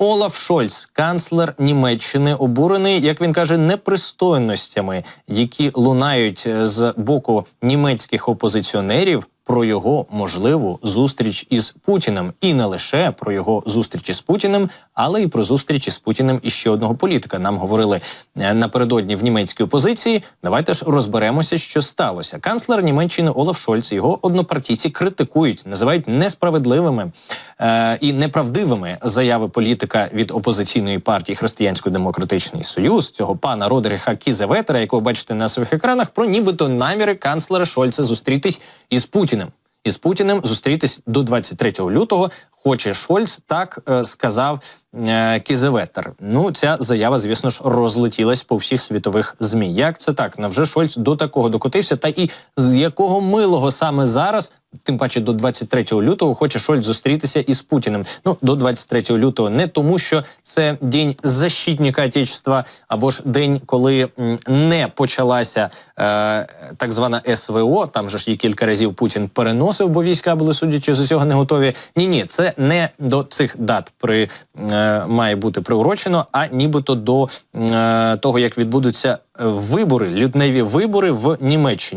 Олаф Шольц, канцлер Німеччини, обурений, як він каже, непристойностями, які лунають е, з боку німецьких опозиціонерів. Про його можливу зустріч із Путіним, і не лише про його зустрічі з Путіним, але й про зустрічі з Путіним і ще одного політика. Нам говорили е, напередодні в німецькій опозиції. Давайте ж розберемося, що сталося. Канцлер Німеччини Олаф Шольц його однопартійці критикують, називають несправедливими е, і неправдивими заяви політика від опозиційної партії Християнсько-демократичний союз цього пана Родеріха Кізеветера, якого бачите на своїх екранах, про нібито наміри канцлера Шольца зустрітись із Путіним. Із Путіним зустрітись до 23 лютого. Хоче Шольц, так е, сказав е, Кізеветер. Ну, ця заява, звісно ж, розлетілась по всіх світових змі. Як це так? Навже Шольц до такого докотився? Та і з якого милого саме зараз, тим паче до 23 лютого, хоче Шольц зустрітися із Путіним? Ну до 23 лютого, не тому, що це день защитника Отечества, або ж день, коли не почалася е, так звана СВО. Там же ж її кілька разів Путін переносив, бо війська були судячи з усього не готові. Ні, ні, це не до цих дат при е, має бути приурочено, а нібито до е, того, як відбудуться е, вибори, лютневі вибори в Німеччині.